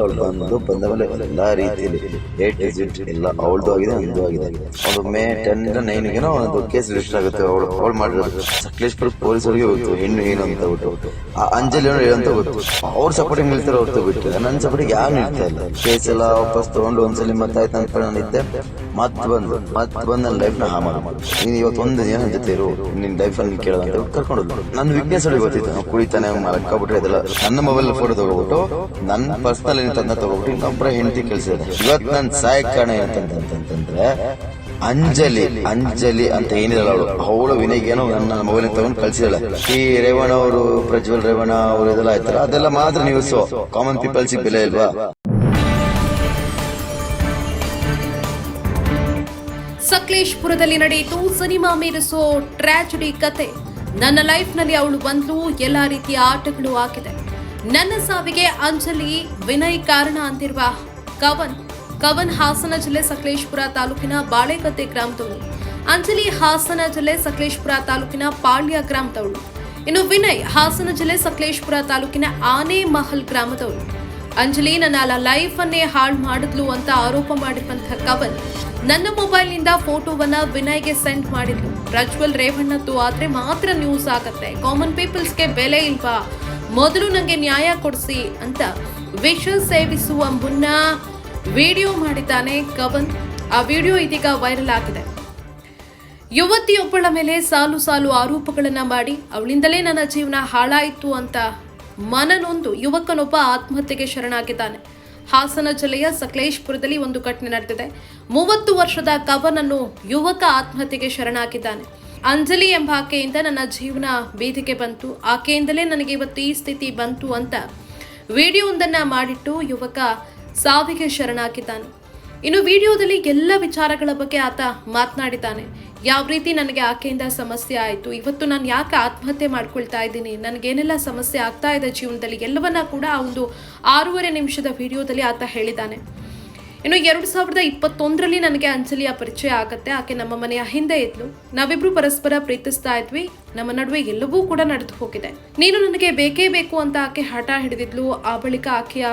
ಮೇಲೆ ಅವಳು ಬಂದು ಬಂದ ಮೇಲೆ ಎಲ್ಲ ರೀತಿಯಲ್ಲಿ ಏಟ್ ಟು ಝೆಡ್ ಎಲ್ಲ ಅವಳದು ಆಗಿದೆ ನಂದು ಆಗಿದೆ. ಅವಳು ಮೇ ಟೆನ್ ನೈನ್ಗೆನೋ ಒಂದು ಕೇಸ್ ರಿಜಿಸ್ಟರ್ ಆಗುತ್ತೆ. ಅವಳು ಅವಳು ಮಾಡಿರೋದು. ಸಕಲೇಶ್ಪುರ ಪೊಲೀಸರಿಗೆ ಗೊತ್ತು ಹೆಣ್ಣು ಏನು ಅಂತ ಬಿಟ್ಟು ಆ ಅಂಜಲಿ ಏನು ಅಂತ ಗೊತ್ತು ಅವ್ರ ಸಪೋರ್ಟಿಂಗ್ ನಿಲ್ತಾರೆ ಹೊರತು ಬಿಟ್ಟು. ನನ್ನ ಸಪೋರ್ಟಿಗೆ ಯಾರು ನಿಲ್ತಾ ಇಲ್ಲ. ಕೇಸ್ ಎಲ್ಲ ವಾಪಸ್ ತಗೊಂಡು ಒಂದ್ಸಲಿ ಮತ್ತಾಯ್ತು ಅಂತ ನಾನು ಇದ್ದೆ ಮತ್ ಬಂದು ಮತ್ ಬಂದು ನನ್ನ ಲೈಫ್ನ ಹಾ ಮಾಡಿ ನೀನು ಇವತ್ತು ಒಂದು ದಿನ ನನ್ನ ಜೊತೆ ಇರು. ನಿನ್ನ ಲೈಫ್ ಅಲ್ಲಿ ಕೇಳೋ ಅಂತ ಕರ್ಕೊಂಡು. ನನ್ನ ವೀಕ್ನೆಸ್ ಅವ್ರಿಗೆ ಗೊತ್ತಿತ್ತು. ಕುಳಿತಾನೆ ಕುಡಿತಾನೆ ಮಲ್ಕೊಬಿಟ್ರೆ ಅದೆಲ್ಲ ನನ್ನ ಮೊಬೈಲ್ ಫೋಟೋ ತಗೋಬಿಟ್ಟು ನನ್ನ ಪರ್ಸನಲ್ ತಂದ ತಗೋಬಿಟ್ಟು ಇನ್ನೊಬ್ಬರ ಹೆಂಡತಿ ಇವತ್ತು ನನ್ನ ಸಹಾಯ ಕಾರಣ ಅಂಜಲಿ ಅಂಜಲಿ ಅಂತ ಏನಿರಲ್ಲ ಅವಳು. ಅವಳು ವಿನಯ್ಗೇನೋ ನನ್ನ ಮೊಬೈಲ್ ತಗೊಂಡು ಕಳ್ಸಿದಳ ಈ ರೇವಣ್ಣ ಅವರು, ಪ್ರಜ್ವಲ್ ರೇವಣ್ಣ ಅವರು ಇದೆಲ್ಲ ಆಯ್ತಲ್ಲ ಅದೆಲ್ಲ ಮಾತ್ರ ನ್ಯೂಸ್ ಕಾಮನ್ ಪೀಪಲ್ಸ್ ಬೆಲೆ ಇಲ್ವಾ? ಸಕಲೇಶ್ಪುರದಲ್ಲಿ ನಡೆಯಿತು ಸಿನಿಮಾ ಮೀರಿಸೋ ಟ್ರಾಜಿಡಿ ಕತೆ. ನನ್ನ ಲೈಫ್ನಲ್ಲಿ ಅವಳು ಬಂದ್ಲು ಎಲ್ಲ ರೀತಿಯ ಆಟಗಳು ಆಗಿದೆ. ನನ್ನ ಸಾವಿಗೆ ಅಂಜಲಿ ವಿನಯ್ ಕಾರಣ ಅಂತಿರುವ ಕವನ್ ಕವನ್ ಹಾಸನ ಜಿಲ್ಲೆ ಸಕಲೇಶ್ಪುರ ತಾಲೂಕಿನ ಬಾಳೆಗದ್ದೆ ಗ್ರಾಮದವಳು ಅಂಜಲಿ ಹಾಸನ ಜಿಲ್ಲೆ ಸಕಲೇಶ್ಪುರ ತಾಲೂಕಿನ ಪಾಳ್ಯ ಗ್ರಾಮದವಳು ಇನ್ನು ವಿನಯ್ ಹಾಸನ ಜಿಲ್ಲೆ ಸಕಲೇಶ್ಪುರ ತಾಲೂಕಿನ ಆನೆ ಮಹಲ್ ಗ್ರಾಮದವಳು ಅಂಜಲಿ ನನ್ನ ಲೈಫ್ ಅನ್ನೇ ಹಾಳು ಮಾಡಿದ್ಲು ಅಂತ ಆರೋಪ ಮಾಡಿರುವಂತಹ ಕವನ್ ನನ್ನ ಮೊಬೈಲ್ನಿಂದ ಫೋಟೋವನ್ನ ವಿನಯ್ಗೆ ಸೆಂಡ್ ಮಾಡಿದ್ಲು. ಪ್ರಜ್ವಲ್ ರೇವಣ್ಣದ್ದು ಆದ್ರೆ ಮಾತ್ರ ನ್ಯೂಸ್ ಆಗತ್ತೆ. ಕಾಮನ್ ಪೀಪಲ್ಸ್ಗೆ ಬೆಲೆ ಇಲ್ವಾ? ಮೊದಲು ನಂಗೆ ನ್ಯಾಯ ಕೊಡಿಸಿ ಅಂತ ವಿಷ ಸೇವಿಸುವ ಮುನ್ನ ವಿಡಿಯೋ ಮಾಡಿದ್ದಾನೆ ಕವನ್. ಆ ವಿಡಿಯೋ ಇದೀಗ ವೈರಲ್ ಆಗಿದೆ. ಯುವತಿಯೊಬ್ಬಳ ಮೇಲೆ ಸಾಲು ಸಾಲು ಆರೋಪಗಳನ್ನು ಮಾಡಿ ಅವಳಿಂದಲೇ ನನ್ನ ಜೀವನ ಹಾಳಾಯಿತು ಅಂತ ಮನನೊಂದು ಯುವಕನೊಬ್ಬ ಆತ್ಮಹತ್ಯೆಗೆ ಶರಣಾಗಿದ್ದಾನೆ. ಹಾಸನ ಜಿಲ್ಲೆಯ ಸಕಲೇಶ್ಪುರದಲ್ಲಿ ಒಂದು ಘಟನೆ ನಡೆದಿದೆ. ಮೂವತ್ತು ವರ್ಷದ ಕವನನ್ನು ಯುವಕ ಆತ್ಮಹತ್ಯೆಗೆ ಶರಣಾಗಿದ್ದಾನೆ. ಅಂಜಲಿ ಎಂಬ ಆಕೆಯಿಂದ ನನ್ನ ಜೀವನ ಬೀದಿಗೆ ಬಂತು. ಆಕೆಯಿಂದಲೇ ನನಗೆ ಇವತ್ತು ಈ ಸ್ಥಿತಿ ಬಂತು ಅಂತ ವಿಡಿಯೋವೊಂದನ್ನ ಮಾಡಿಟ್ಟು ಯುವಕ ಸಾವಿಗೆ ಶರಣಾಗಿದ್ದಾನೆ. ಇನ್ನು ವಿಡಿಯೋದಲ್ಲಿ ಎಲ್ಲ ವಿಚಾರಗಳ ಬಗ್ಗೆ ಆತ ಮಾತನಾಡಿದ್ದಾನೆ. ಯಾವ ರೀತಿ ನನಗೆ ಆಕೆಯಿಂದ ಸಮಸ್ಯೆ ಆಯಿತು, ಇವತ್ತು ನಾನು ಯಾಕೆ ಆತ್ಮಹತ್ಯೆ ಮಾಡ್ಕೊಳ್ತಾ ಇದ್ದೀನಿ, ನನಗೇನೆಲ್ಲ ಸಮಸ್ಯೆ ಆಗ್ತಾ ಇದೆ ಜೀವನದಲ್ಲಿ, ಎಲ್ಲವನ್ನ ಕೂಡ ಆ ಒಂದು ಆರೂವರೆ ನಿಮಿಷದ ವಿಡಿಯೋದಲ್ಲಿ ಆತ ಹೇಳಿದ್ದಾನೆ. ಇನ್ನು ಎರಡು ಸಾವಿರದ ಇಪ್ಪತ್ತೊಂದರಲ್ಲಿ ನನಗೆ ಅಂಜಲಿಯ ಪರಿಚಯ ಆಗತ್ತೆ. ಆಕೆ ನಮ್ಮ ಮನೆಯ ಹಿಂದೆ ಇದ್ಲು. ನಾವಿಬ್ರು ಪರಸ್ಪರ ಪ್ರೀತಿಸ್ತಾ ಇದ್ವಿ. ನಮ್ಮ ನಡುವೆ ಎಲ್ಲವೂ ಕೂಡ ನಡೆದು ಹೋಗಿದೆ. ನೀನು ನನಗೆ ಬೇಕೇ ಬೇಕು ಅಂತ ಆಕೆ ಹಠ ಹಿಡಿದಿದ್ಲು. ಆ ಬಳಿಕ ಆಕೆಯ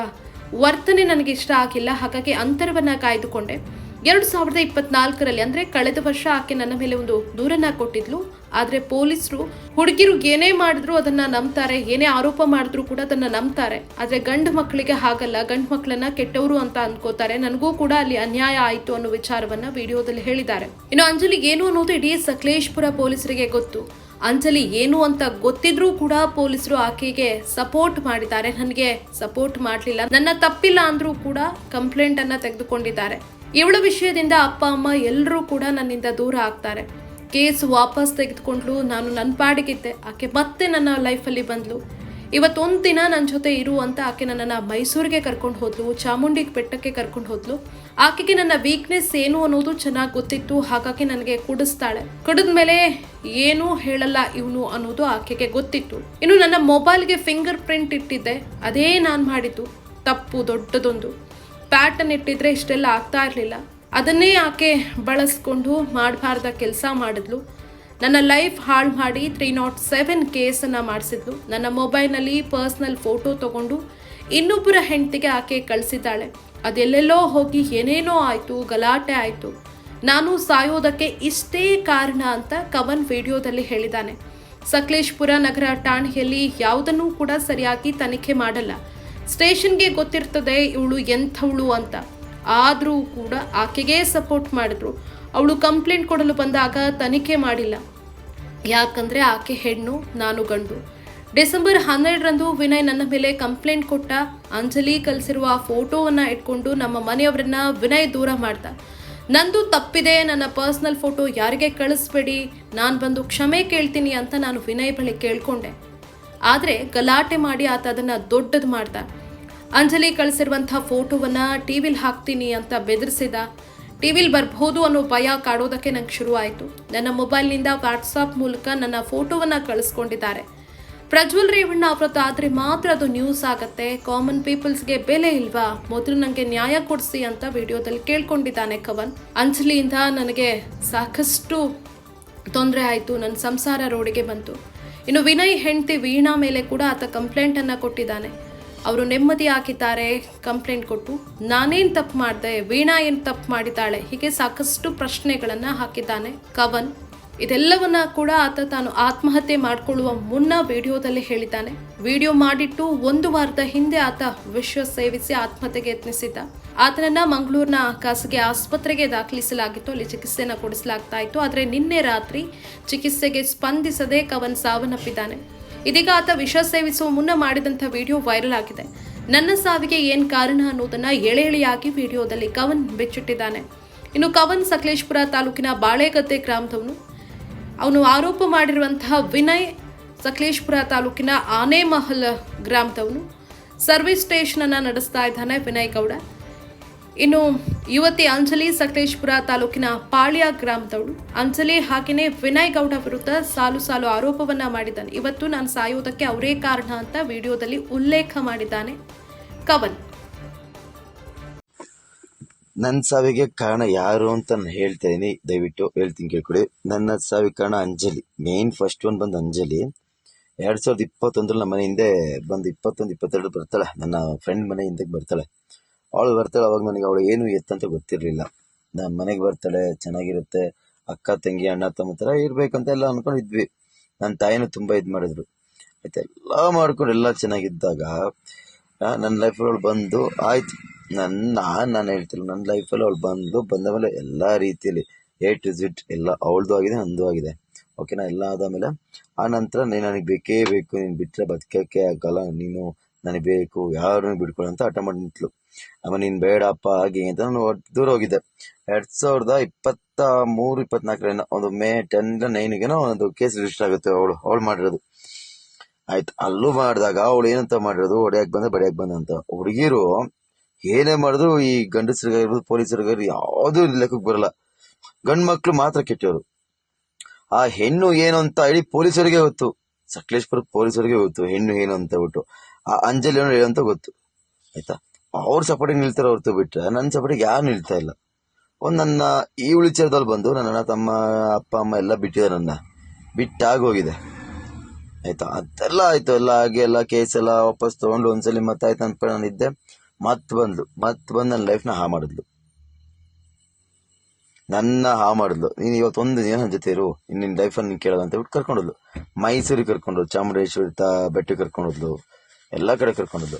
ವರ್ತನೆ ನನಗೆ ಇಷ್ಟ ಆಗಿಲ್ಲ. ಹಾಗಾಗಿ ಅಂತರವನ್ನು ಕಾಯ್ದುಕೊಂಡೆ. ಎರಡು ಸಾವಿರದ ಇಪ್ಪತ್ನಾಲ್ಕರಲ್ಲಿ ಅಂದ್ರೆ ಕಳೆದ ವರ್ಷ ಆಕೆ ನನ್ನ ಮೇಲೆ ಒಂದು ದೂರನ್ನ ಕೊಟ್ಟಿದ್ಲು. ಆದ್ರೆ ಪೊಲೀಸರು ಹುಡುಗಿರು ಏನೇ ಮಾಡಿದ್ರು ಅದನ್ನ ನಂಬ್ತಾರೆ, ಏನೇ ಆರೋಪ ಮಾಡಿದ್ರು ಕೂಡ ಅದನ್ನ ನಂಬ್ತಾರೆ. ಆದ್ರೆ ಗಂಡು ಮಕ್ಕಳಿಗೆ ಹಾಗಲ್ಲ, ಗಂಡು ಮಕ್ಕಳನ್ನ ಕೆಟ್ಟವರು ಅಂತ ಅನ್ಕೋತಾರೆ. ನನಗೂ ಕೂಡ ಅಲ್ಲಿ ಅನ್ಯಾಯ ಆಯ್ತು ಅನ್ನೋ ವಿಚಾರವನ್ನ ವಿಡಿಯೋದಲ್ಲಿ ಹೇಳಿದ್ದಾರೆ. ಇನ್ನು ಅಂಜಲಿ ಏನು ಅನ್ನೋದು ಇಡೀ ಸಕಲೇಶ್ಪುರ ಪೊಲೀಸರಿಗೆ ಗೊತ್ತು. ಅಂಜಲಿ ಏನು ಅಂತ ಗೊತ್ತಿದ್ರೂ ಕೂಡ ಪೊಲೀಸರು ಆಕೆಗೆ ಸಪೋರ್ಟ್ ಮಾಡಿದ್ದಾರೆ. ನನಗೆ ಸಪೋರ್ಟ್ ಮಾಡಲಿಲ್ಲ. ನನ್ನ ತಪ್ಪಿಲ್ಲ ಅಂದ್ರೂ ಕೂಡ ಕಂಪ್ಲೇಂಟ್ ಅನ್ನ ತೆಗೆದುಕೊಂಡಿದ್ದಾರೆ. ಇವಳ ವಿಷಯದಿಂದ ಅಪ್ಪ, ಅಮ್ಮ ಎಲ್ಲರೂ ಕೂಡ ನನ್ನಿಂದ ದೂರ ಆಗ್ತಾರೆ. ಕೇಸ್ ವಾಪಸ್ ತೆಗೆದುಕೊಂಡ್ಲು, ನಾನು ನನ್ನ ಪಾಡಿಗಿದ್ದೆ. ಆಕೆ ಮತ್ತೆ ನನ್ನ ಲೈಫಲ್ಲಿ ಬಂದ್ಲು. ಇವತ್ತೊಂದು ದಿನ ನನ್ನ ಜೊತೆ ಇರು ಅಂತ ಆಕೆ ನನ್ನನ್ನು ಮೈಸೂರಿಗೆ ಕರ್ಕೊಂಡು ಹೋದ್ಲು ಚಾಮುಂಡಿ ಬೆಟ್ಟಕ್ಕೆ ಕರ್ಕೊಂಡು ಹೋದ್ಲು. ಆಕೆಗೆ ನನ್ನ ವೀಕ್ನೆಸ್ ಏನು ಅನ್ನೋದು ಚೆನ್ನಾಗಿ ಗೊತ್ತಿತ್ತು, ಹಾಗಾಗಿ ನನಗೆ ಕುಡಿಸ್ತಾಳೆ. ಕುಡಿದ್ಮೇಲೆ ಏನೂ ಹೇಳಲ್ಲ ಇವನು ಅನ್ನೋದು ಆಕೆಗೆ ಗೊತ್ತಿತ್ತು. ಇನ್ನು ನನ್ನ ಮೊಬೈಲ್ಗೆ ಫಿಂಗರ್ ಪ್ರಿಂಟ್ ಇಟ್ಟಿದ್ದೆ. ಅದೇ ನಾನು ಮಾಡಿದ್ದು. ತಪ್ಪು, ದೊಡ್ಡದೊಂದು. ಪ್ಯಾಟರ್ನ್ ಇಟ್ಟಿದ್ರೆ ಇಷ್ಟೆಲ್ಲ ಆಗ್ತಾ ಇರಲಿಲ್ಲ. ಅದನ್ನೇ ಆಕೆ ಬಳಸ್ಕೊಂಡು ಮಾಡಬಾರ್ದ ಕೆಲಸ ಮಾಡಿದ್ಲು. ನನ್ನ ಲೈಫ್ ಹಾಳು ಮಾಡಿ ತ್ರೀ ನಾಟ್ ಸೆವೆನ್ ಕೇಸನ್ನು ಮಾಡಿಸಿದ್ಲು. ನನ್ನ ಮೊಬೈಲ್ನಲ್ಲಿ ಪರ್ಸ್ನಲ್ ಫೋಟೋ ತಗೊಂಡು ಇನ್ನೊಬ್ಬರ ಹೆಂಡತಿಗೆ ಆಕೆ ಕಳಿಸಿದ್ದಾಳೆ. ಅದೆಲ್ಲೆಲ್ಲೋ ಹೋಗಿ ಏನೇನೋ ಆಯಿತು, ಗಲಾಟೆ ಆಯಿತು. ನಾನು ಸಾಯೋದಕ್ಕೆ ಇಷ್ಟೇ ಕಾರಣ ಅಂತ ಕವನ್ ವಿಡಿಯೋದಲ್ಲಿ ಹೇಳಿದ್ದಾನೆ. ಸಕಲೇಶ್ಪುರ ನಗರ ಠಾಣೆಯಲ್ಲಿ ಯಾವುದನ್ನೂ ಕೂಡ ಸರಿಯಾಗಿ ತನಿಖೆ ಮಾಡಲ್ಲ. ಸ್ಟೇಷನ್ಗೆ ಗೊತ್ತಿರ್ತದೆ ಇವಳು ಎಂಥವಳು ಅಂತ. ಆದರೂ ಕೂಡ ಆಕೆಗೇ ಸಪೋರ್ಟ್ ಮಾಡಿದ್ರು. ಅವಳು ಕಂಪ್ಲೇಂಟ್ ಕೊಡಲು ಬಂದಾಗ ತನಿಖೆ ಮಾಡಿಲ್ಲ. ಯಾಕಂದರೆ ಆಕೆ ಹೆಣ್ಣು, ನಾನು ಗಂಡು. ಡಿಸೆಂಬರ್ ಹನ್ನೆರಡರಂದು ವಿನಯ್ ನನ್ನ ಮೇಲೆ ಕಂಪ್ಲೇಂಟ್ ಕೊಟ್ಟ. ಅಂಜಲಿ ಕಲಿಸಿರುವ ಫೋಟೋವನ್ನು ಇಟ್ಕೊಂಡು ನಮ್ಮ ಮನೆಯವರನ್ನ ವಿನಯ್ ದೂರ ಮಾಡ್ದ. ನಂದು ತಪ್ಪಿದೆ, ನನ್ನ ಪರ್ಸ್ನಲ್ ಫೋಟೋ ಯಾರಿಗೆ ಕಳಿಸ್ಬೇಡಿ, ನಾನು ಬಂದು ಕ್ಷಮೆ ಕೇಳ್ತೀನಿ ಅಂತ ನಾನು ವಿನಯ್ ಬಳಿ ಕೇಳ್ಕೊಂಡೆ. ಆದರೆ ಗಲಾಟೆ ಮಾಡಿ ಆತ ಅದನ್ನ ದೊಡ್ಡದು ಮಾಡ್ದ. ಅಂಜಲಿ ಕಳಿಸಿರುವಂಥ ಫೋಟೋವನ್ನ ಟಿವಿಲ್ ಹಾಕ್ತೀನಿ ಅಂತ ಬೆದರಿಸಿದ. ಟಿವಿಲ್ ಬರ್ಬೋದು ಅನ್ನೋ ಭಯ ಕಾಡೋದಕ್ಕೆ ನಂಗೆ ಶುರುವಾಯಿತು ನನ್ನ ಮೊಬೈಲ್ನಿಂದ ವಾಟ್ಸಾಪ್ ಮೂಲಕ ನನ್ನ ಫೋಟೋವನ್ನ ಕಳಿಸ್ಕೊಂಡಿದ್ದಾರೆ. ಪ್ರಜ್ವಲ್ ರೇವಣ್ಣ ಅವ್ರದ್ದು ಆದರೆ ಮಾತ್ರ ಅದು ನ್ಯೂಸ್ ಆಗತ್ತೆ. ಕಾಮನ್ ಪೀಪಲ್ಸ್ಗೆ ಬೆಲೆ ಇಲ್ವಾ? ಮೊದಲು ನನಗೆ ನ್ಯಾಯ ಕೊಡಿಸಿ ಅಂತ ವಿಡಿಯೋದಲ್ಲಿ ಕೇಳ್ಕೊಂಡಿದ್ದಾನೆ ಕವನ್. ಅಂಜಲಿಯಿಂದ ನನಗೆ ಸಾಕಷ್ಟು ತೊಂದರೆ ಆಯಿತು. ನನ್ನ ಸಂಸಾರ ರೋಡಿಗೆ ಬಂತು. ಇನ್ನು ವಿನಯ್ ಹೆಂಡತಿ ವೀಣಾ ಮೇಲೆ ಕೂಡ ಆತ ಕಂಪ್ಲೇಂಟನ್ನು ಕೊಟ್ಟಿದ್ದಾನೆ. ಅವರು ನೆಮ್ಮದಿ ಹಾಕಿದ್ದಾರೆ ಕಂಪ್ಲೇಂಟ್ ಕೊಟ್ಟು. ನಾನೇನು ತಪ್ಪು ಮಾಡಿದೆ, ವೀಣಾ ಏನು ತಪ್ಪು ಮಾಡಿದ್ದಾಳೆ, ಹೀಗೆ ಸಾಕಷ್ಟು ಪ್ರಶ್ನೆಗಳನ್ನು ಹಾಕಿದ್ದಾನೆ ಕವನ್. ಇದೆಲ್ಲವನ್ನ ಕೂಡ ಆತ ತಾನು ಆತ್ಮಹತ್ಯೆ ಮಾಡಿಕೊಳ್ಳುವ ಮುನ್ನ ವಿಡಿಯೋದಲ್ಲಿ ಹೇಳಿದ್ದಾನೆ. ವಿಡಿಯೋ ಮಾಡಿಟ್ಟು ಒಂದು ವಾರದ ಹಿಂದೆ ಆತ ವಿಶ್ವ ಸೇವಿಸಿ ಆತ್ಮಹತ್ಯೆಗೆ ಯತ್ನಿಸಿದ್ದ. ಆತನನ್ನ ಮಂಗಳೂರಿನ ಖಾಸಗಿ ಆಸ್ಪತ್ರೆಗೆ ದಾಖಲಿಸಲಾಗಿತ್ತು. ಅಲ್ಲಿ ಚಿಕಿತ್ಸೆಯನ್ನು ಕೊಡಿಸಲಾಗ್ತಾ ಇತ್ತು. ಆದರೆ ನಿನ್ನೆ ರಾತ್ರಿ ಚಿಕಿತ್ಸೆಗೆ ಸ್ಪಂದಿಸದೆ ಕವನ್ ಸಾವನ್ನಪ್ಪಿದ್ದಾನೆ. ಇದೀಗ ಆತ ವಿಷ ಸೇವಿಸುವ ಮುನ್ನ ಮಾಡಿದಂಥ ವಿಡಿಯೋ ವೈರಲ್ ಆಗಿದೆ. ನನ್ನ ಸಾವಿಗೆ ಏನ್ ಕಾರಣ ಅನ್ನೋದನ್ನ ಎಳೆ ಎಳೆಯಾಗಿ ವಿಡಿಯೋದಲ್ಲಿ ಕವನ್ ಬಿಚ್ಚಿಟ್ಟಿದ್ದಾನೆ. ಇನ್ನು ಕವನ್ ಸಕಲೇಶ್ಪುರ ತಾಲೂಕಿನ ಬಾಳೆಗದ್ದೆ ಗ್ರಾಮದವನು ಅವನು ಆರೋಪ ಮಾಡಿರುವಂತಹ ವಿನಯ್ ಸಕಲೇಶ್ಪುರ ತಾಲೂಕಿನ ಆನೆಮಹಲ್ ಗ್ರಾಮದವನು. ಸರ್ವಿಸ್ ಸ್ಟೇಷನ್ ಅನ್ನ ನಡೆಸ್ತಾ ಇದ್ದಾನೆ ವಿನಯ್ ಗೌಡ. ಇನ್ನು ಯುವತಿ ಅಂಜಲಿ ಸಕಲೇಶ್ಪುರ ತಾಲೂಕಿನ ಪಾಳ್ಯ ಗ್ರಾಮದವಳು. ಅಂಜಲಿ ಹಾಗೆಯೇ ವಿನಯ್ ಗೌಡ ವಿರುದ್ಧ ಸಾಲು ಸಾಲು ಆರೋಪವನ್ನ ಮಾಡಿದ್ದಾನೆ. ಇವತ್ತು ನಾನು ಸಾಯೋದಕ್ಕೆ ಅವರೇ ಕಾರಣ ಅಂತ ವಿಡಿಯೋದಲ್ಲಿ ಉಲ್ಲೇಖ ಮಾಡಿದ್ದಾನೆ ಕವನ್. ನನ್ನ ಸಾವಿಗೆ ಕಾರಣ ಯಾರು ಅಂತ ನಾನು ಹೇಳ್ತಾ ಇದೀನಿ. ದಯವಿಟ್ಟು ಹೇಳ್ತೀನಿ ಕೇಳ್ಕೊಡಿ. ನನ್ನ ಸಾವಿಗೆ ಕಾರಣ ಅಂಜಲಿ. ಮೇನ್ ಫಸ್ಟ್ ಒನ್ ಬಂದು ಅಂಜಲಿ. ಎರಡು ಸಾವಿರದ ಇಪ್ಪತ್ತೊಂದರಲ್ಲಿ ನಮ್ಮ ಮನೆ ಹಿಂದೆ ಬಂದು ಇಪ್ಪತ್ತೊಂದು, ಇಪ್ಪತ್ತೆರಡು ಬರ್ತಾಳೆ. ನನ್ನ ಫ್ರೆಂಡ್ ಮನೆ ಹಿಂದಕ್ಕೆ ಬರ್ತಾಳೆ. ಅವಳು ಬರ್ತಾಳೆ, ಅವಾಗ ನನಗೆ ಅವಳು ಏನು ಎತ್ತಂತ ಗೊತ್ತಿರಲಿಲ್ಲ. ನಮ್ಮ ಮನೆಗೆ ಬರ್ತಾಳೆ, ಚೆನ್ನಾಗಿರುತ್ತೆ. ಅಕ್ಕ, ತಂಗಿ, ಅಣ್ಣ, ತಮ್ಮ ಥರ ಇರಬೇಕಂತ ಎಲ್ಲ ಅನ್ಕೊಂಡಿದ್ವಿ ನನ್ನ ತಾಯಿನೂ ತುಂಬ ಇದು ಮಾಡಿದ್ರು. ಆಯ್ತು, ಎಲ್ಲ ಮಾಡ್ಕೊಂಡು ಎಲ್ಲ ಚೆನ್ನಾಗಿದ್ದಾಗ ನನ್ನ ಲೈಫಲ್ಲಿ ಅವಳು ಬಂದು ಆಯ್ತು. ನನ್ನ ನಾನು ಹೇಳ್ತಿಲ್ಲ. ನನ್ನ ಲೈಫಲ್ಲಿ ಅವಳು ಬಂದು ಬಂದ ಮೇಲೆ ಎಲ್ಲ ರೀತಿಯಲ್ಲಿ ಎ ಟು ಝಿಡ್ ಎಲ್ಲ ಅವಳದು ಆಗಿದೆ, ನಂದು ಆಗಿದೆ. ಓಕೆನಾ ಎಲ್ಲ ಆದಮೇಲೆ ಆ ನಂತರ ನೀನು ನನಗೆ ಬೇಕೇ ಬೇಕು. ನೀನು ಬಿಟ್ಟರೆ ಬದುಕೋಕ್ಕೆ ಆಗಲ್ಲ. ನೀನು ನನಗೆ ಬೇಕು. ಯಾರನ್ನು ಬಿಡ್ಕೊಳ್ಳೋ ಅಂತ ಹಠ ಮಾಡಿ ನಿಂತಳು ಆಮೇಲೆ ನೀನು ಬೇಡಪ್ಪ, ಹಾಗೆ ಅಂತ ನಾನು ದೂರ ಹೋಗಿದ್ದೆ. ಎರಡು ಸಾವಿರದ ಇಪ್ಪತ್ತ ಮೂರು ಇಪ್ಪತ್ನಾಲ್ಕರ ಒಂದು ಮೇ ಟೆನ್ ನೈನ್ಗೆನೋ ಒಂದು ಕೇಸ್ ರಿಜಿಸ್ಟರ್ ಆಗುತ್ತೆ ಅವಳು. ಅವಳು ಮಾಡಿರೋದು. ಆಯ್ತು, ಅಲ್ಲೂ ಮಾಡಿದಾಗ ಅವಳು ಏನಂತ ಮಾಡಿರೋದು, ಹೊಡೆಯಕ್ ಬಂದ, ಬಡಿಯಕ್ ಬಂದ ಅಂತ. ಹುಡುಗಿರು ಏನೇ ಮಾಡಿದ್ರು, ಈ ಗಂಡಸರಿಗಾಗಿರ್ಬೋದು ಪೊಲೀಸರಿಗಾಗಿರ್ಬೋದು ಯಾವುದೂ ಲೆಕ್ಕಕ್ಕೆ ಬರಲ್ಲ. ಗಂಡ್ ಮಕ್ಕಳು ಮಾತ್ರ ಕೆಟ್ಟವರು. ಆ ಹೆಣ್ಣು ಏನು ಅಂತ ಹೇಳಿ ಪೊಲೀಸರಿಗೆ ಗೊತ್ತು. ಸಕಲೇಶ್ಪುರ ಪೊಲೀಸರಿಗೆ ಗೊತ್ತು, ಹೆಣ್ಣು ಏನು ಅಂತ ಬಿಟ್ಟು. ಆ ಅಂಜಲಿ ಏನು ಹೇಳು ಅಂತ ಗೊತ್ತು. ಆಯ್ತಾ? ಅವ್ರ ಸಪೋರ್ಟಿಗೆ ನಿಲ್ತಾರ ಹೊರತು ಬಿಟ್ರೆ ನನ್ನ ಸಪೋರ್ಟಿಗೆ ಯಾರು ನಿಲ್ತಾ ಇಲ್ಲ. ಒಂದು ನನ್ನ ಈ ಉಳಿಚಾರದಲ್ಲಿ ಬಂದು ನನ್ನ ತಮ್ಮ, ಅಪ್ಪ, ಅಮ್ಮ ಎಲ್ಲ ಬಿಟ್ಟಿದ್ದಾರೆ ನನ್ನ. ಬಿಟ್ಟಾಗೋಗಿದೆ ಆಯ್ತಾ? ಅದೆಲ್ಲ ಆಯ್ತು. ಎಲ್ಲ ಆಗಿ ಎಲ್ಲ ಕೇಸ್ ಎಲ್ಲ ವಾಪಸ್ ತಗೊಂಡು ಒಂದ್ಸಲಿ ಮತ್ತಾಯ್ತು ಅಂದ್ಕೊಂಡು ನಾನು ಇದ್ದೆ ಮತ್ತೆ ಬಂದ್ಲು. ಮತ್ತೆ ಬಂದು ನನ್ನ ಲೈಫ್ನ ಹಾ ಮಾಡಿದ್ಲು. ನನ್ನ ಹಾ ಮಾಡಿದ್ಲು. ನೀನು ಇವತ್ತು ಒಂದು ದಿನ ನನ್ನ ಜೊತೆ ಇರು. ನಿನ್ನ ಲೈಫಲ್ಲಿ ನೀನು ಕೇಳೋದು ಅಂತ ಹೇಳ್ಬಿಟ್ಟು ಕರ್ಕೊಂಡೋದ್ಲು. ಮೈಸೂರಿಗೆ ಕರ್ಕೊಂಡ್ರು ಚಾಮುಂಡೇಶ್ವರಿ ತ ಬೆಟ್ಟಕ್ಕೆ ಕರ್ಕೊಂಡೋದ್ಲು. ಎಲ್ಲ ಕಡೆ ಕರ್ಕೊಂಡೋದ್ಲು.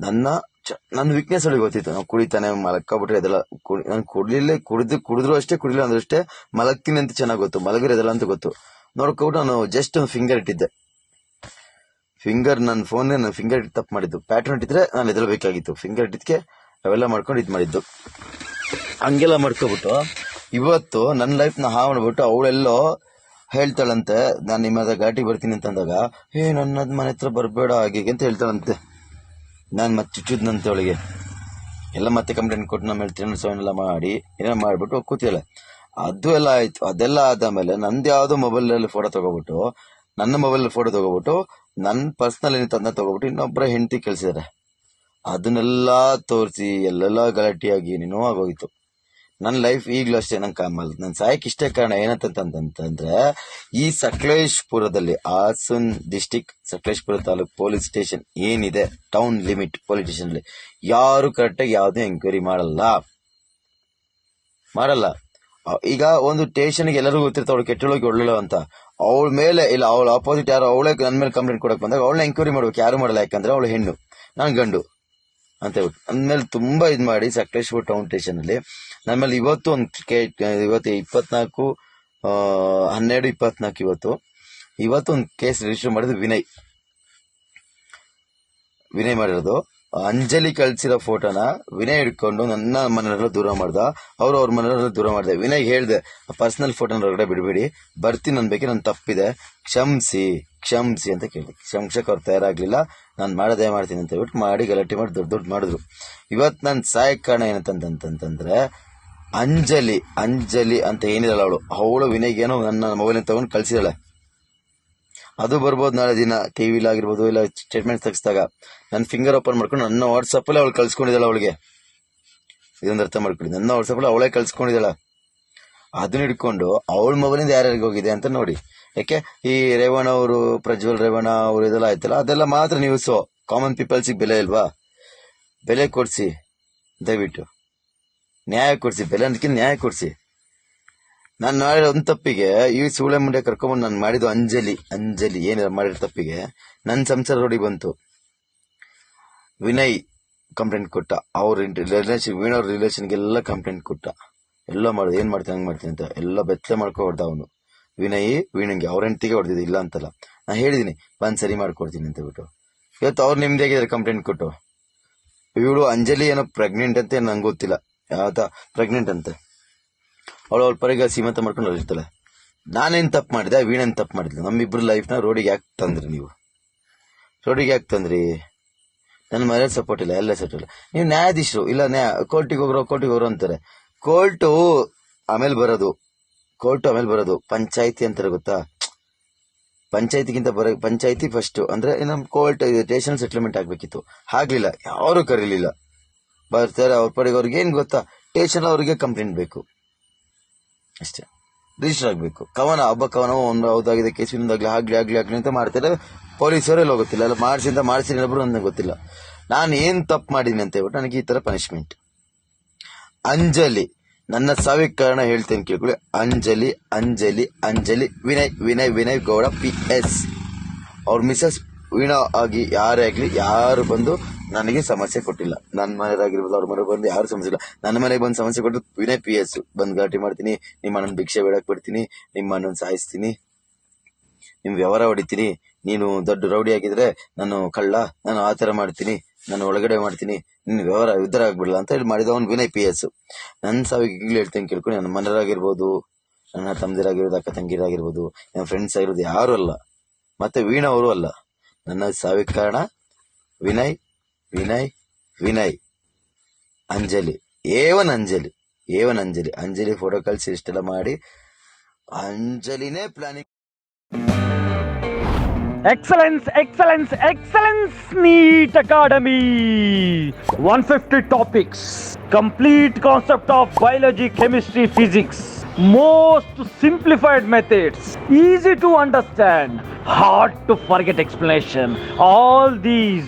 ನನ್ನ ಚ- ನನ್ನ ವೀಕ್ನೆಸ್ ಅವಳಿಗೆ ಗೊತ್ತಿತ್ತು. ನಾವು ಕುಡಿತಾನೆ ಮಲಕ್ಕೊಬಿಟ್ರೆ ಅದೆಲ್ಲ ಕುಡಿ- ನಾನು ಕುಡ್ಲಿಲ್ಲ, ಕುಡಿದು, ಕುಡಿದ್ರು ಅಷ್ಟೇ, ಕುಡಿಲಿಲ್ಲ ಅಂದ್ರೆ ಅಷ್ಟೇ ಮಲಗ್ತೀನಿ ಅಂತ ಚೆನ್ನಾಗಿ ಗೊತ್ತು. ಮಲಗಿರೋದಲ್ಲ ಅಂತ ಗೊತ್ತು. ನೋಡ್ಕೊಬಿಟ್ಟು ನಾನು ಜಸ್ಟ್ ಒಂದು ಫಿಂಗರ್ ಇಟ್ಟಿದ್ದೆ. ಫಿಂಗರ್ ನನ್ನ ಫೋನ್ ನನ್ನ ಫಿಂಗರ್ ಇಟ್ಟು ತಪ್ಪು ಮಾಡಿದ್ದು. ಪ್ಯಾಟರ್ನ್ ಇಟ್ಟಿದ್ರೆ ನಾನು ಎದಳಬೇಕಾಗಿತ್ತು ಫಿಂಗರ್ ಇಟ್ಟಿದ್ದಕ್ಕೆ ಅವೆಲ್ಲ ಮಾಡ್ಕೊಂಡು ಇದು ಮಾಡಿದ್ದು. ಹಂಗೆಲ್ಲ ಮಾಡ್ಕೊಬಿಟ್ಟು, ಇವತ್ತು ನನ್ನ ಲೈಫ್ನ ಹಾ ಮಾಡ್ಬಿಟ್ಟು ಅವಳೆಲ್ಲೋ ಹೇಳ್ತಾಳಂತೆ. ನಾನು ನಿಮ್ಮ ಹತ್ರ ಘಾಟಿಗೆ ಬರ್ತೀನಿ ಅಂತ ಅಂದಾಗ ಏ ನನ್ನ ಮನೆ ಹತ್ರ ಬರಬೇಡ ಹಾಗೆ ಅಂತ ಹೇಳ್ತಾಳಂತೆ. ನಾನು ಮತ್ತೆ ಚುಚ್ಚಿದ್ನಂತೆ ಅವಳಿಗೆ. ಎಲ್ಲ ಮತ್ತೆ ಕಂಪ್ಲೇಂಟ್ ಕೊಟ್ಟು ನಮ್ಮ ಹೇಳ್ತೀನಿ ಎಲ್ಲ ಮಾಡಿ ಏನೋ ಮಾಡಿಬಿಟ್ಟು ಕೂತಿಲ್ಲ ಅದು ಎಲ್ಲ ಆಯಿತು. ಅದೆಲ್ಲ ಆದಮೇಲೆ ನಂದು ಯಾವುದೋ ಮೊಬೈಲಲ್ಲಿ ಫೋಟೋ ತಗೋಬಿಟ್ಟು, ನನ್ನ ಮೊಬೈಲ್ ಫೋಟೋ ತಗೋಬಿಟ್ಟು ನನ್ನ ಪರ್ಸ್ನಲ್ ಏನಿತ್ತು ಅದನ್ನ ತಗೋಬಿಟ್ಟು ಇನ್ನೊಬ್ಬರ ಹೆಂಡತಿ ಕಳ್ಸಿದಾರೆ ಅದನ್ನೆಲ್ಲ ತೋರಿಸಿ, ಎಲ್ಲೆಲ್ಲ ಗಲಾಟೆಯಾಗಿ ಏನೇನೋ ಆಗೋಗಿತ್ತು. ನನ್ನ ಲೈಫ್ ಈಗಲೂ ಅಷ್ಟೇ ನಂಗೆ ಕಾಮಲ್. ನನ್ನ ಸಾಯಕ್ಕೆ ಇಷ್ಟೇ ಕಾರಣ ಏನಂತಂತಂತಂದ್ರೆ ಈ ಸಕಲೇಶ್ಪುರದಲ್ಲಿ Hassan district Sakleshpur taluk police station ಏನಿದೆ ಟೌನ್ ಲಿಮಿಟ್ ಪೊಲೀಸ್ ಸ್ಟೇಷನ್ ಅಲ್ಲಿ, ಯಾರು ಕರೆಕ್ಟಾಗಿ ಯಾವುದೇ ಎಂಕ್ವೈರಿ ಮಾಡಲ್ಲ. ಮಾಡಲ್ಲ. ಈಗ ಒಂದು ಸ್ಟೇಷನ್ಗೆ ಎಲ್ಲರಿಗೂ ಗೊತ್ತಿರ್ತಾವ್ರು ಕೆಟ್ಟೊಳಗೆ ಒಳ್ಳೆಳು ಅಂತ. ಅವಳ ಮೇಲೆ ಇಲ್ಲ, ಅವಳ ಅಪೋಸಿಟ್ ಯಾರು ಅವಳೇ ನನ್ನ ಮೇಲೆ ಕಂಪ್ಲೇಂಟ್ ಕೊಡಕ್ ಬಂದಾಗ ಅವಳನ್ನ ಎಂಕ್ವೈರಿ ಮಾಡ್ಬೇಕು. ಯಾರು ಮಾಡಲ್ಲ, ಯಾಕಂದ್ರೆ ಅವಳು ಹೆಣ್ಣು. ನಾನು ಗಂಡು ಅಂತ ಹೇಳ್ಬಿಟ್ಟು. ಅಂದಮೇಲೆ ತುಂಬಾ ಇದು ಮಾಡಿ ಸಕಲೇಶ್ಪುರ ಟೌನ್ ಸ್ಟೇಷನ್ ಅಲ್ಲಿ. ನನ್ನ ಮೇಲೆ ಇವತ್ತು ಒಂದು ಇವತ್ತು ಇಪ್ಪತ್ನಾಲ್ಕು ಹನ್ನೆರಡು ಇಪ್ಪತ್ನಾಲ್ಕು ಇವತ್ತು. ಇವತ್ತು ಒಂದು ಕೇಸ್ ರಿಜಿಸ್ಟರ್ ಮಾಡಿದ್ದು ವಿನಯ್. ವಿನಯ್ ಮಾಡಿರೋದು. ಅಂಜಲಿ ಕಳ್ಸಿರೋ ಫೋಟೋನ ವಿನಯ್ ಹಿಡ್ಕೊಂಡು ನನ್ನ ಮನೆಯವ್ರೆಲ್ಲ ದೂರ ಮಾಡ್ದ. ಅವ್ರು ಅವ್ರ ಮನೆಯವ್ರೆಲ್ಲ ದೂರ ಮಾಡ್ದೆ. ವಿನಯ್ ಹೇಳ್ದೆ, ಪರ್ಸನಲ್ ಫೋಟೋನ ಹೊರಗಡೆ ಬಿಡಬೇಡಿ. ಬರ್ತೀನಿ ಅನ್ಬೇಕು ನನ್ನ ತಪ್ಪಿದೆ. ಕ್ಷಮಿಸಿ ಕ್ಷಮಿಸಿ ಅಂತ ಕೇಳಿದೆ. ಕ್ಷಮಿಸಕ್ಕೆ ಅವ್ರು ತಯಾರಾಗಲಿಲ್ಲ. ನಾನು ಮಾಡೋದೇ ಮಾಡ್ತೀನಿ ಅಂತ ಹೇಳ್ಬಿಟ್ಟು ಮಾಡಿ ಗಲಾಟೆ ಮಾಡಿ ದೊಡ್ಡ ದೊಡ್ಡ ಮಾಡಿದ್ರು. ಇವತ್ತು ನನ್ನ ಸಹಾಯಕ ಕಾರಣ ಏನಂತಂತಂತಂದ್ರೆ, ಅಂಜಲಿ ಅಂಜಲಿ ಅಂತ ಏನಿರಲ್ಲ ಅವಳು. ಅವಳು ವಿನಯ್ಗೇನೋ ನನ್ನ ಮೊಬೈಲ್ ತಗೊಂಡು ಕಳ್ಸಿದಾಳೆ ಅದು ಬರ್ಬೋದು ನಾಳೆ ದಿನ. ಟಿವಿಲಿ ಆಗಿರ್ಬೋದು, ಇಲ್ಲ ಸ್ಟೇಟ್ಮೆಂಟ್ ತೆಗಿಸಿದಾಗ. ನನ್ನ ಫಿಂಗರ್ ಓಪನ್ ಮಾಡ್ಕೊಂಡು ನನ್ನ ವಾಟ್ಸಪ್ ಅಲ್ಲಿ ಅವಳು ಕಳ್ಸ್ಕೊಂಡಿದ್ದಾಳೆ ಅವಳಿಗೆ. ಇದೊಂದು ಅರ್ಥ ಮಾಡ್ಕೊಳ್ಳಿ. ನನ್ನ ವಾಟ್ಸಪ್ ಅಲ್ಲಿ ಅವಳೇ ಕಳ್ಸ್ಕೊಂಡಿದ್ದಾಳೆ. ಅದನ್ನ ಹಿಡ್ಕೊಂಡು ಅವಳ ಮೊಬೈಲಿಂದ ಯಾರ್ಯಾರಿಗೆ ಹೋಗಿದೆ ಅಂತ ನೋಡಿ. ಯಾಕೆ? ಈ ರೇವಣ್ಣ ಅವರು, ಪ್ರಜ್ವಲ್ ರೇವಣ್ಣ ಅವರು ಇದೆಲ್ಲ ಆಯ್ತಲ್ಲ? ಅದೆಲ್ಲ ಮಾತ್ರ ನ್ಯೂಸು ಕಾಮನ್ ಪೀಪಲ್ಸಿಗೆ ಬೆಲೆ ಇಲ್ವಾ? ಬೆಲೆ ಕೊಡಿಸಿ. ದಯವಿಟ್ಟು. ನ್ಯಾಯ ಕೊಡಿಸಿ. ಬೆಲೆ ಅದಕ್ಕೆ ನ್ಯಾಯ ಕೊಡ್ಸಿ. ನಾನು ನಾಳೆ ಒಂದು ತಪ್ಪಿಗೆ ಈ ಸೂಳೆ ಮುಂಡೆ ಕರ್ಕೊಂಬಂದು ನಾನು ಮಾಡಿದ್ದು ಅಂಜಲಿ ಅಂಜಲಿ, ಏನಿದೆ ಮಾಡಿರೋ ತಪ್ಪಿಗೆ ನನ್ನ ಸಂಸಾರ ರೋಡಿ ಬಂತು. ವಿನಯ್ ಕಂಪ್ಲೇಂಟ್ ಕೊಟ್ಟ. ಅವ್ರ ರಿಲೇಷನ್ ವಿನಯ್ ಅವ್ರ ರಿಲೇಷನ್ಗೆಲ್ಲ ಕಂಪ್ಲೇಂಟ್ ಕೊಟ್ಟ. ಎಲ್ಲ ಮಾಡೋದು, ಏನ್ ಮಾಡ್ತೀನಿ ಹಂಗೆ ಮಾಡ್ತೀನಿ ಅಂತ ಎಲ್ಲ ಬೆತ್ತಲೆ ಮಾಡ್ಕೊ ಹೊಡ್ದ ಅವನು. ವಿನಯ್, ವೀಣಂಗೆ ಅವ್ರ ಹೆಂಡತಿಗೆ ಹೊಡೆದಿದ್ದು ಇಲ್ಲ ಅಂತಲ್ಲ. ನಾ ಹೇಳಿದೀನಿ, ಬಂದ್ ಸರಿ ಮಾಡ್ಕೊಡ್ತೀನಿ ಅಂತ ಬಿಟ್ಟು ಇವತ್ತು ಅವ್ರು ನಿಮ್ದೇ ಆಗಿದ್ದಾರೆ ಕಂಪ್ಲೇಂಟ್ ಕೊಟ್ಟು. ಇವಳು ಅಂಜಲಿ ಏನೋ ಪ್ರೆಗ್ನೆಂಟ್ ಅಂತ ನಂಗೆ ಗೊತ್ತಿಲ್ಲ. ಯಾವತ್ತ ಪ್ರೆಗ್ನೆಂಟ್ ಅಂತೆ. ಅವಳು ಅವಳ ಪರಿಗ ಸೀಮಂತ ಮಾಡ್ಕೊಂಡು ಇರ್ತಾಳೆ. ನಾನೇನ್ ತಪ್ಪು ಮಾಡಿದೆ, ವೀಣೇನು ತಪ್ಪು ಮಾಡಿದ್ಲು ನಮ್ಮಿಬ್ರು ಲೈಫ್ನ ರೋಡಿಗೆ ಯಾಕೆ ತಂದ್ರಿ ನೀವು? ರೋಡಿಗೆ ಯಾಕೆ ತಂದ್ರಿ? ನನ್ನ ಮನೇಲಿ ಸಪೋರ್ಟ್ ಇಲ್ಲ, ಎಲ್ಲ ಸಪೋರ್ಟ್ ಇಲ್ಲ. ನೀವು ನ್ಯಾಯಾಧೀಶರು, ಇಲ್ಲ ನ್ಯಾಯ ಕೋರ್ಟಿಗೆ ಹೋಗ್ರೋ ಕೋರ್ಟಿಗೆ ಹೋಗ್ರೋ ಅಂತಾರೆ. ಕೋರ್ಟು ಆಮೇಲೆ ಬರೋದು. ಕೋರ್ಟು ಆಮೇಲೆ ಬರೋದು. ಪಂಚಾಯತಿ ಅಂತಾರೆ ಗೊತ್ತಾ? ಪಂಚಾಯತಿಗಿಂತ ಬರ, ಪಂಚಾಯತಿ ಫಸ್ಟ್ ಅಂದ್ರೆ ನಮ್ಮ ಕೋರ್ಟ್ ಸ್ಟೇಷನ್ ಸೆಟ್ಲ್ಮೆಂಟ್ ಆಗಬೇಕಿತ್ತು. ಆಗ್ಲಿಲ್ಲ, ಯಾರು ಕರೀಲಿಲ್ಲ. ಬರ್ತಾರೆ ಅವ್ರ ಪಡೆಗೆ ಅವ್ರಿಗೆ, ಏನು ಗೊತ್ತಾ? ಸ್ಟೇಷನ್ ಅವರಿಗೆ ಕಂಪ್ಲೇಂಟ್ ಬೇಕು. ಅಷ್ಟೇ. ರಿಜಿಸ್ಟರ್ ಆಗಬೇಕು ಕವನ, ಹಬ್ಬ ಕವನ ಒಂದು ಹೌದಾಗಿದೆ, ಕೇಸಿನಿಂದಾಗಲಿ ಆಗ್ಲಿ ಆಗಲಿ ಆಗ್ಲಿ ಅಂತ ಮಾಡ್ತಾರೆ. ಪೊಲೀಸರೇ ಗೊತ್ತಿಲ್ಲ. ಅಲ್ಲ ಮಾಡಿಸಿ ಅಂತ ಮಾಡಿಸಿ ಇನ್ನೊಬ್ರು ನನಗೆ ಗೊತ್ತಿಲ್ಲ. ನಾನು ಏನು ತಪ್ಪು ಮಾಡಿದ್ದೀನಿ ಅಂತ ಹೇಳ್ಬಿಟ್ಟು ನನಗೆ ಈ ಥರ ಪನಿಷ್ಮೆಂಟ್ ಅಂಜಲಿ, ನನ್ನ ಸಾವಿಗೆ ಕಾರಣ ಹೇಳ್ತೇನೆ ಕೇಳ್ಕೊಳ್ಳಿ. ಅಂಜಲಿ ಅಂಜಲಿ ಅಂಜಲಿ, ವಿನಯ್ ವಿನಯ್ ವಿನಯ್ ಗೌಡ ಪಿ ಎಸ್ ಅವ್ರ ಮಿಸಸ್ ವೀಣಾ ಆಗಿ ಯಾರೇ ಆಗಲಿ, ಯಾರು ಬಂದು ನನಗೆ ಸಮಸ್ಯೆ ಕೊಟ್ಟಿಲ್ಲ. ನನ್ನ ಮನೆಯಾಗಿರ್ಬೋದು ಅವ್ರ ಮನೆ ಬಂದು ಯಾರು ಸಮಸ್ಯೆ ಇಲ್ಲ. ನನ್ನ ಮನೆಗೆ ಬಂದು ಸಮಸ್ಯೆ ಕೊಟ್ಟು ವಿನಯ್ ಪಿ ಎಸ್ ಬಂದು ಗಾಟಿ ಮಾಡ್ತೀನಿ, ನಿಮ್ಮ ಅಣ್ಣನ ಭಿಕ್ಷೆ ಬೇಡಕ್ ಬಿಡ್ತೀನಿ, ನಿಮ್ಮ ಅಣ್ಣನ ಸಾಯಿಸ್ತೀನಿ. ನಿಮ್ ವ್ಯವಹಾರ ಹೊಡಿತೀನಿ. ನೀನು ದೊಡ್ಡ ರೌಡಿ ಆಗಿದ್ರೆ ನಾನು ಕಳ್ಳ, ನಾನು ಆ ಥರ ಮಾಡ್ತೀನಿ. ನಾನು ಒಳಗಡೆ ಮಾಡ್ತೀನಿ. ನಿನ್ನ ವ್ಯವಹಾರ ಉದ್ಧಾರ ಆಗ್ಬಿಡಲ್ಲ ಅಂತ ಹೇಳಿ ಮಾಡಿದ ಅವ್ನು ವಿನಯ್ ಪಿ ಎಸ್ ನನ್ನ ಸಾವಿಗೆ ಈಗಲೂ ಹೇಳ್ತೇನೆ ಕೇಳ್ಕೊಂಡು, ನನ್ನ ಮನೆಯರಾಗಿರ್ಬೋದು ನನ್ನ ತಮ್ಮದಿರಾಗಿರ್ಬೋದು, ಅಕ್ಕ ತಂಗಿರಾಗಿರ್ಬೋದು, ನನ್ನ ಫ್ರೆಂಡ್ಸ್ ಆಗಿರೋದು ಯಾರು ಅಲ್ಲ. ಮತ್ತೆ ವೀಣಾ ಅವರು ಅಲ್ಲ. ನನ್ನ ಸಾವಿಗೆ ಕಾರಣ Vinay Vinay Vinay Anjali A one Anjali A one Anjali Anjali photo ಕಳಿಸಿ ಇಷ್ಟೆಲ್ಲ ಮಾಡಿ ಅಂಜಲಿನೇ planning Excellence, excellence, excellence, NEET Academy. 150 topics, complete concept of biology, chemistry, physics. Most simplified methods, easy to understand, hard to forget explanation. All these,